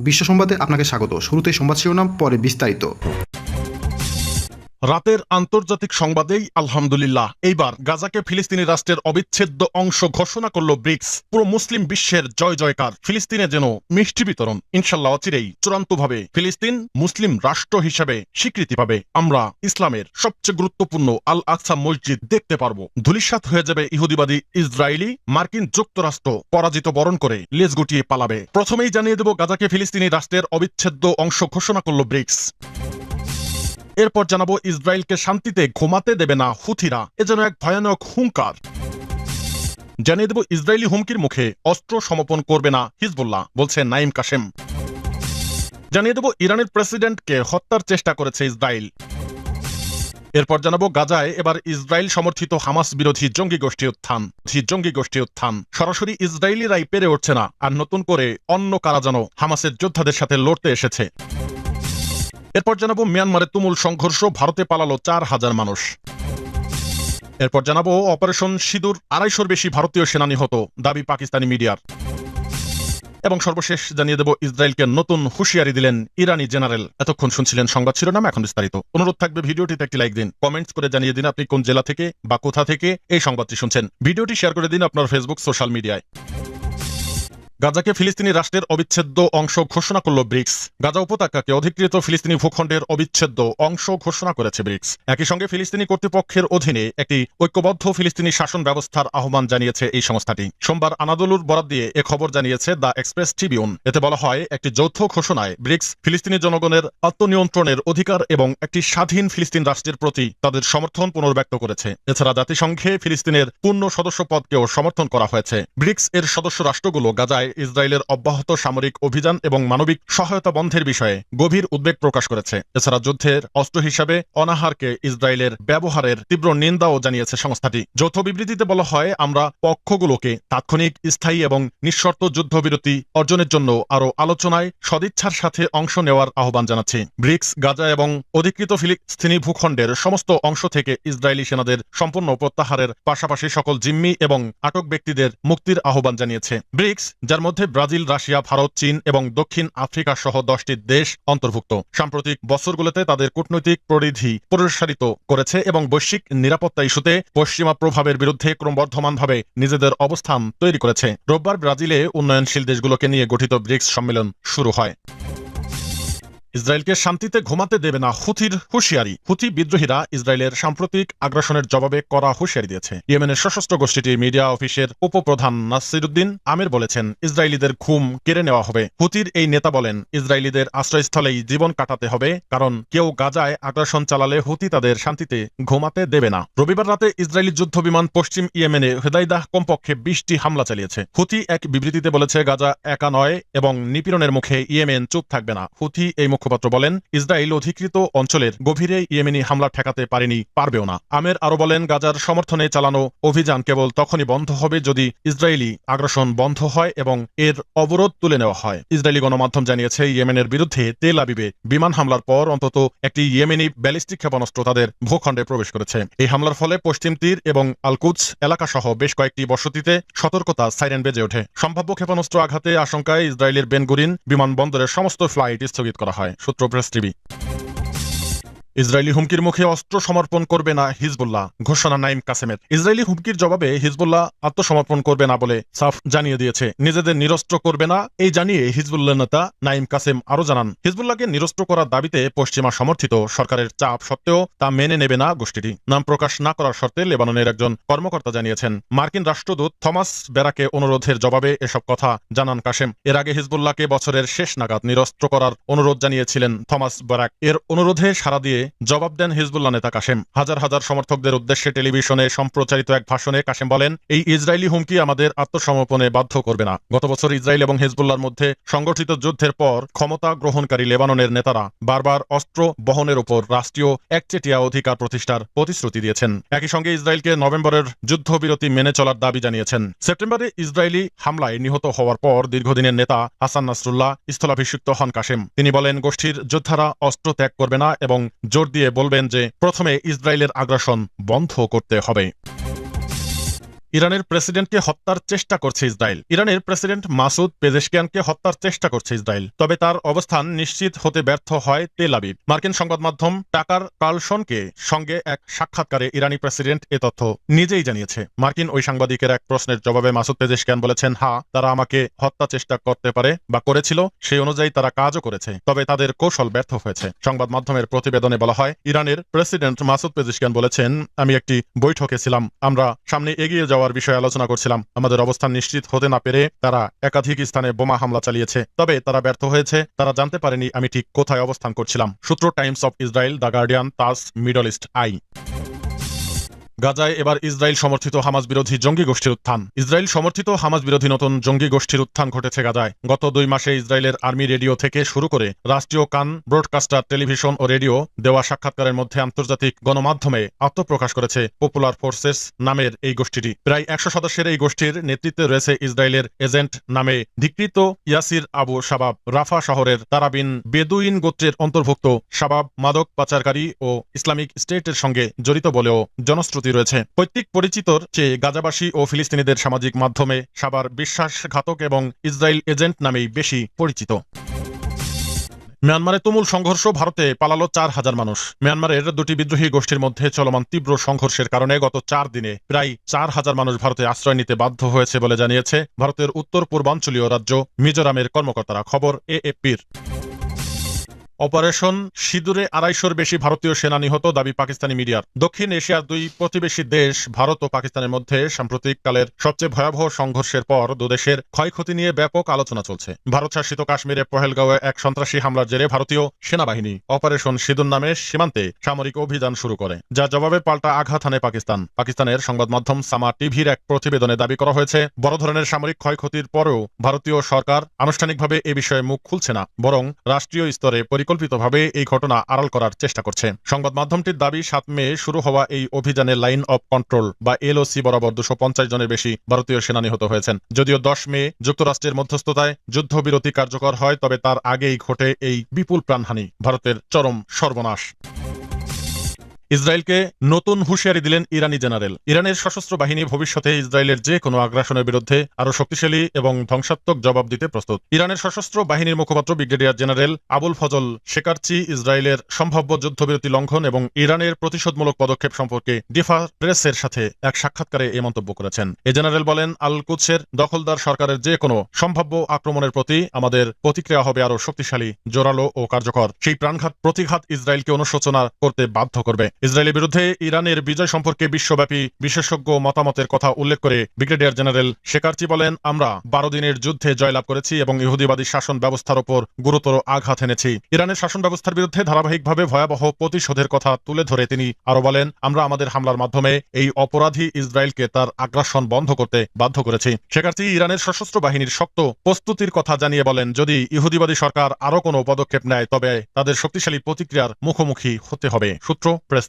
বিশ্ব সংবাদে আপনাকে স্বাগত। শুরুতে সংবাদ শিরোনাম পরে বিস্তারিত। রাতের আন্তর্জাতিক সংবাদেই আলহামদুলিল্লাহ। এইবার গাজাকে ফিলিস্তিনি রাষ্ট্রের অবিচ্ছেদ্য অংশ ঘোষণা করল ব্রিক্স। পুরো মুসলিম বিশ্বের জয় জয়কার। ফিলিস্তিনে যেন মিষ্টি বিতরণ। ইনশাল্লাহ অচিরেই চূড়ান্তভাবে ফিলিস্তিন মুসলিম রাষ্ট্র হিসেবে স্বীকৃতি পাবে। আমরা ইসলামের সবচেয়ে গুরুত্বপূর্ণ আল আকসা মসজিদ দেখতে পারব। ধুলিসাত হয়ে যাবে ইহুদিবাদী ইসরায়েলি মার্কিন যুক্তরাষ্ট্র পরাজিত বরণ করে লেজ গুটিয়ে পালাবে। প্রথমেই জানিয়ে দেব গাজাকে ফিলিস্তিনি রাষ্ট্রের অবিচ্ছেদ্য অংশ ঘোষণা করল ব্রিক্স। এরপর জানাব ইসরায়েলকে শান্তিতে ঘুমাতে দেবে না হুথিরা। এ যেন এক ভয়ানক হুঙ্কার। জানিয়ে দেব, ইসরায়েলি হুমকির মুখে অস্ত্র সমর্পণ করবে না হিজবুল্লাহ, বলছে নাইম কাশেম। জানিয়ে দেব, ইরানের প্রেসিডেন্টকে হত্যার চেষ্টা করেছে ইসরায়েল। এরপর জানাব, গাজায় এবার ইসরায়েল সমর্থিত হামাস বিরোধী জঙ্গি গোষ্ঠী উত্থান। জঙ্গি গোষ্ঠী উত্থান। সরাসরি ইসরায়েলিরাই পেরে উঠছে না, আর নতুন করে অন্য কারা যেন হামাসের যোদ্ধাদের সাথে লড়তে এসেছে। এরপর জানাব মিয়ানমারে তুমুল সংঘর্ষ, ভারতে পালালো চার হাজার মানুষ। এরপর জানাব অপারেশন সিঁদুর, আড়াইশোর বেশি ভারতীয় সেনা নিহত, দাবি পাকিস্তানি মিডিয়ার। এবং সর্বশেষ জানিয়ে দেব, ইসরায়েলকে নতুন হুঁশিয়ারি দিলেন ইরানি জেনারেল। এতক্ষণ শুনছিলেন সংবাদ শিরোনাম, এখন বিস্তারিত। অনুরোধ থাকবে ভিডিওটিতে একটি লাইক দিন, কমেন্টস করে জানিয়ে দিন আপনি কোন জেলা থেকে বা কোথা থেকে এই সংবাদটি শুনছেন। ভিডিওটি শেয়ার করে দিন আপনার ফেসবুক, সোশ্যাল মিডিয়ায়। গাজাকে ফিলিস্তিনি রাষ্ট্রের অবিচ্ছেদ্য অংশ ঘোষণা করল ব্রিক্স। গাজা উপত্যকাকে অধিকৃত ফিলিস্তিনি ভূখণ্ডের অবিচ্ছেদ্য অংশ ঘোষণা করেছে ব্রিক্স। একই সঙ্গে ফিলিস্তিনি কর্তৃপক্ষের অধীনে একটি ঐক্যবদ্ধ ফিলিস্তিনি শাসন ব্যবস্থার আহ্বান জানিয়েছে এই সংস্থাটি। সোমবার আনাদুলুর বরাদ দিয়ে এ খবর জানিয়েছে দ্য এক্সপ্রেস ট্রিবিউন। এতে বলা হয়, একটি যৌথ ঘোষণায় ব্রিক্স ফিলিস্তিনি জনগণের আত্মনিয়ন্ত্রণের অধিকার এবং একটি স্বাধীন ফিলিস্তিন রাষ্ট্রের প্রতি তাদের সমর্থন পুনর্ব্যক্ত করেছে। এছাড়া জাতিসংঘে ফিলিস্তিনের পূর্ণ সদস্য পদকেও সমর্থন করা হয়েছে। ব্রিক্স এর সদস্য রাষ্ট্রগুলো গাজায় ইসরায়েলের অব্যাহত সামরিক অভিযান এবং মানবিক সহায়তা বন্ধের বিষয়ে গভীর উদ্বেগ প্রকাশ করেছে। এছাড়া যুদ্ধের অস্ত্র হিসাবে অনাহারকে ইসরায়েলের ব্যবহারের তীব্র নিন্দাও জানিয়েছে সংস্থাটি। যৌথ বিবৃতিতে বলা হয়, আমরা পক্ষগুলোকে তাৎক্ষণিক, স্থায়ী এবং নিঃশর্ত যুদ্ধবিরতি অর্জনের জন্য আরও আলোচনায় সদিচ্ছার সাথে অংশ নেওয়ার আহ্বান জানাচ্ছি। ব্রিক্স, গাজা এবং অধিকৃত ফিলিস্তিনি ভূখণ্ডের সমস্ত অংশ থেকে ইসরায়েলি সেনাদের সম্পূর্ণ প্রত্যাহারের পাশাপাশি সকল জিম্মি এবং আটক ব্যক্তিদের মুক্তির আহ্বান জানিয়েছে। ব্রিক্স যার মধ্যে ব্রাজিল, রাশিয়া, ভারত, চীন এবং দক্ষিণ আফ্রিকা সহ দশটি দেশ অন্তর্ভুক্ত। সাম্প্রতিক বছরগুলোতে তাদের কূটনৈতিক পরিধি প্রসারিত করেছে এবং বৈশ্বিক নিরাপত্তা ইস্যুতে পশ্চিমা প্রভাবের বিরুদ্ধে ক্রমবর্ধমানভাবে নিজেদের অবস্থান তৈরি করেছে। রোববার ব্রাজিলে উন্নয়নশীল দেশগুলোকে নিয়ে গঠিত ব্রিক্স সম্মেলন শুরু হয়। ইসরায়েলকে শান্তিতে ঘুমাতে দেবে না হুথির হুঁশিয়ারি। হুথি বিদ্রোহীরা ইসরায়েলের সাম্প্রতিক আগ্রাসনের জবাবে করা হুঁশিয়ারি দিয়েছে। ইয়েমেনের সশস্ত্র গোষ্ঠীটি মিডিয়া অফিসের উপপ্রধান নাসিরুদ্দিন আমির বলেছেন, ইসরায়েলিদের ঘুম কেড়ে নেওয়া হবে। হুথির এই নেতা বলেন, ইসরায়েলিদের আশ্রয়স্থলেই জীবন কাটাতে হবে, কারণ কেউ গাজায় আগ্রাসন চালালে হুথি তাদের শান্তিতে ঘুমাতে দেবে না। রবিবার রাতে ইসরায়েলি যুদ্ধ বিমান পশ্চিম ইয়েমেনে হেদাইদাহ কমপক্ষে বিশটি হামলা চালিয়েছে। হুথি এক বিবৃতিতে বলেছে, গাজা একা নয় এবং নিপীড়নের মুখে ইয়েমেন চুপ থাকবে না। হুথি এই মুখপাত্র বলেন, ইসরায়েল অধিকৃত অঞ্চলের গভীরে ইয়েমেনি হামলা ঠেকাতে পারেনি, পারবেও না। আমের আরও বলেন, গাজার সমর্থনে চালানো অভিযান কেবল তখনই বন্ধ হবে যদি ইসরায়েলি আগ্রাসন বন্ধ হয় এবং এর অবরোধ তুলে নেওয়া হয়। ইসরায়েলি গণমাধ্যম জানিয়েছে, ইয়েমেনের বিরুদ্ধে তেল আবিবে বিমান হামলার পর অন্তত একটি ইয়েমেনি ব্যালিস্টিক ক্ষেপণাস্ত্র তাদের ভূখণ্ডে প্রবেশ করেছে। এই হামলার ফলে পশ্চিম তীর এবং আলকুচ এলাকা সহ বেশ কয়েকটি বসতিতে সতর্কতা সাইরেন বেজে ওঠে। সম্ভাব্য ক্ষেপণাস্ত্র আঘাতে আশঙ্কায় ইসরায়েলের বেনগুরিন বিমানবন্দরের সমস্ত ফ্লাইট স্থগিত করা হয়। সূত্র প্রেস টিভি ইসরায়েলি হুমকির মুখে অস্ত্র সমর্পণ করবে না হিজবুল্লাহ, ঘোষণা নাইম কাসেমের। ইসরায়েলি হুমকির জবাবে হিজবুল্লাহ আত্মসমর্পণ করবে না বলে সাফ জানিয়ে দিয়েছে। নিজেদের নিরস্ত্র করবে না, এই জানিয়ে হিজবুল্লাহ নেতা নাইম কাসেম আরও জানান, হিজবুল্লাহকে নিরস্ত্র করার দাবিতে পশ্চিমা সমর্থিত সরকারের চাপ সত্ত্বেও তা মেনে নেবে না গোষ্ঠীটি। নাম প্রকাশ না করার শর্তে লেবাননের একজন কর্মকর্তা জানিয়েছেন, মার্কিন রাষ্ট্রদূত থমাস বেরাকে অনুরোধের জবাবে এসব কথা জানান কাসেম। এর আগে হিজবুল্লাহকে বছরের শেষ নাগাদ নিরস্ত্র করার অনুরোধ জানিয়েছিলেন থমাস বেরাক। এর অনুরোধে সাড়া দিয়ে জবাব দেন হিজবুল্লাহ নেতা কাশেম। হাজার হাজার সমর্থকদের উদ্দেশ্যে টেলিভিশনে সম্প্রচারিত এক ভাষণে কাশেম বলেন, এই ইসরায়েলি হুমকি আমাদের আত্মসমর্পণে বাধ্য করবে না। গত বছর ইসরায়েল এবং হিজবুল্লাহর মধ্যে সংগঠিত যুদ্ধের পর ক্ষমতা গ্রহণকারী লেবাননের নেতারা বারবার অস্ত্র বহনের উপর রাষ্ট্রীয় একচেটিয়া অধিকার প্রতিষ্ঠার প্রতিশ্রুতি দিয়েছেন। একই সঙ্গে ইসরায়েলকে নভেম্বরের যুদ্ধবিরতি মেনে চলার দাবি জানিয়েছেন। সেপ্টেম্বরে ইসরায়েলি হামলায় নিহত হওয়ার পর দীর্ঘদিনের নেতা হাসান নাসরুল্লাহ স্থলাভিষিক্ত হন কাশেম। তিনি বলেন, গোষ্ঠীর যোদ্ধারা অস্ত্র ত্যাগ করবে না এবং জোর দিয়ে বলবেন যে প্রথমে ইসরায়েলের আগ্রাসন বন্ধ করতে হবে। ইরানের প্রেসিডেন্টকে হত্যার চেষ্টা করছে ইসরায়েল। ইরানের প্রেসিডেন্ট মাসুদ পেজেশকিয়ানকে হত্যার চেষ্টা করছে ইসরায়েল। তবে তার অবস্থান নিশ্চিত হতে ব্যর্থ হয় তেল আবিব। মার্কিন সংবাদ মাধ্যম টাকার কার্লসনকে সঙ্গে এক সাক্ষাৎকারে ইরানি প্রেসিডেন্ট এ তথ্য নিজেই জানিয়েছে। মার্কিন ওই সাংবাদিকের এক প্রশ্নের জবাবে মাসুদ পেজেশকিয়ান বলেছেন, হা, তারা আমাকে হত্যা চেষ্টা করতে পারে বা করেছিল, সেই অনুযায়ী তারা কাজও করেছে, তবে তাদের কৌশল ব্যর্থ হয়েছে। সংবাদ মাধ্যমের প্রতিবেদনে বলা হয়, ইরানের প্রেসিডেন্ট মাসুদ পেজিশকিয়ান বলেছেন, আমি একটি বৈঠকে ছিলাম, আমরা সামনে এগিয়ে যাওয়ার বিষয়ে আলোচনা করছিলাম। আমাদের অবস্থান নিশ্চিত হতে না পেরে তারা একাধিক স্থানে বোমা হামলা চালিয়েছে। তবে তারা ব্যর্থ হয়েছে, তারা জানতে পারেনি আমি ঠিক কোথায় অবস্থান করছিলাম। সূত্র Times of Israel, the Guardian, TASS, Middle East, Eye. গাজায় এবার ইসরায়েল সমর্থিত হামাজ বিরোধী জঙ্গি গোষ্ঠীর উত্থান। ইসরায়েল সমর্থিত হামাজ বিরোধী নতুন জঙ্গি গোষ্ঠীর উত্থান ঘটেছে গাজায়। গত দুই মাসে ইসরায়েলের আর্মি রেডিও থেকে শুরু করে রাষ্ট্রীয় কান, ব্রডকাস্টার, টেলিভিশন ও রেডিও দেওয়া সাক্ষাৎকারের মধ্যে আন্তর্জাতিক গণমাধ্যমে আত্মপ্রকাশ করেছে পপুলার ফোর্সেস নামের এই গোষ্ঠীটি। প্রায় একশো সদস্যের এই গোষ্ঠীর নেতৃত্বে রয়েছে ইসরায়েলের এজেন্ট নামে ধিকৃত ইয়াসির আবু শাবাব। রাফা শহরের তারাবিন বেদুইন গোত্রের অন্তর্ভুক্ত শাবাব মাদক পাচারকারী ও ইসলামিক স্টেটের সঙ্গে জড়িত বলেও জনশ্রুতি রয়েছে। পৈতৃক পরিচিতর চেয়ে গাজাবাসী ও ফিলিস্তিনিদের সামাজিক মাধ্যমে সাবার বিশ্বাসঘাতক এবং ইসরায়েল এজেন্ট নামেই বেশি পরিচিত। মিয়ানমারে তুমুল সংঘর্ষ, ভারতে পালালো চার হাজার মানুষ। মিয়ানমারের দুটি বিদ্রোহী গোষ্ঠীর মধ্যে চলমান তীব্র সংঘর্ষের কারণে গত চার দিনে প্রায় চার হাজার মানুষ ভারতে আশ্রয় নিতে বাধ্য হয়েছে বলে জানিয়েছে ভারতের উত্তর পূর্বাঞ্চলীয় রাজ্য মিজোরামের কর্মকর্তারা। খবর এএপির অপারেশন সিঁদুরে আড়াইশোর বেশি ভারতীয় সেনা নিহত দাবি পাকিস্তানি মিডিয়ার। দক্ষিণ এশিয়ার দুই প্রতিবেশী দেশ, ভারত ও পাকিস্তানের মধ্যে সাম্প্রতিককালের সবচেয়ে ভয়াবহ সংঘর্ষের পর দুদেশের ক্ষয়ক্ষতি নিয়ে ব্যাপক আলোচনা চলছে। ভারত শাসিত কাশ্মীরে পহেলগাঁওয়ে এক সন্ত্রাসী হামলার জেরে ভারতীয় সেনাবাহিনী অপারেশন সিঁদুর নামে সীমান্তে সামরিক অভিযান শুরু করে, যা জবাবে পাল্টা আঘাত হানে পাকিস্তান। পাকিস্তানের সংবাদ মাধ্যম সামা টিভির এক প্রতিবেদনে দাবি করা হয়েছে, বড় ধরনের সামরিক ক্ষয়ক্ষতির পরেও ভারতীয় সরকার আনুষ্ঠানিকভাবে এ বিষয়ে মুখ খুলছে না, বরং রাষ্ট্রীয় স্তরে পরিকল্পিতভাবে এই ঘটনা আড়াল করার চেষ্টা করছে। সংবাদ মাধ্যমটির দাবি, সাত মে শুরু হওয়া এই অভিযানে লাইন অব কন্ট্রোল বা এলওসি বরাবর দুশো পঞ্চাশ জনের বেশি ভারতীয় সেনা নিহত হয়েছেন। যদিও দশ মে যুক্তরাষ্ট্রের মধ্যস্থতায় যুদ্ধবিরতি কার্যকর হয়, তবে তার আগেই ঘটে এই বিপুল প্রাণহানি, ভারতের চরম সর্বনাশ। ইসরায়েলকে নতুন হুঁশিয়ারি দিলেন ইরানি জেনারেল। ইরানের সশস্ত্র বাহিনী ভবিষ্যতে ইসরায়েলের যে কোনো আগ্রাসনের বিরুদ্ধে আরও শক্তিশালী এবং ধ্বংসাত্মক জবাব দিতে প্রস্তুত। ইরানের সশস্ত্র বাহিনীর মুখপাত্র brigadier general Abul Fazl Shekarchi ইসরায়েলের সম্ভাব্য যুদ্ধবিরতি লঙ্ঘন এবং ইরানের প্রতিশোধমূলক পদক্ষেপ সম্পর্কে ডিফা প্রেসের সাথে এক সাক্ষাৎকারে এই মন্তব্য করেছেন। এ জেনারেল বলেন আল কুৎসের দখলদার সরকারের যে কোনো সম্ভাব্য আক্রমণের প্রতি আমাদের প্রতিক্রিয়া হবে আরও শক্তিশালী, জোরালো ও কার্যকর। সেই প্রাণঘাত প্রতিঘাত ইসরায়েলকে অনুশোচনা করতে বাধ্য করবে। ইসরায়েলের বিরুদ্ধে ইরানের বিজয় সম্পর্কে বিশ্বব্যাপী বিশেষজ্ঞ মতামতের কথা উল্লেখ করে ব্রিগেডিয়ার জেনারেল শেকারচি বলেন, আমরা বারো দিনের যুদ্ধে জয়লাভ করেছি এবং ইহুদিবাদী শাসন ব্যবস্থার ওপর গুরুতর আঘাত এনেছি। ইরানের শাসন ব্যবস্থার বিরুদ্ধে ধারাবাহিকভাবে ভয়াবহ প্রতিশোধের কথা তুলে ধরে তিনি আরও বলেন, আমরা আমাদের হামলার মাধ্যমে এই অপরাধী ইসরায়েলকে তার আগ্রাসন বন্ধ করতে বাধ্য করেছি। শেকারচি ইরানের সশস্ত্র বাহিনীর শক্ত প্রস্তুতির কথা জানিয়ে বলেন, যদি ইহুদিবাদী সরকার আরও কোনো পদক্ষেপ নেয়, তবে তাদের শক্তিশালী প্রতিক্রিয়ার মুখোমুখি হতে হবে। সূত্র, প্রেস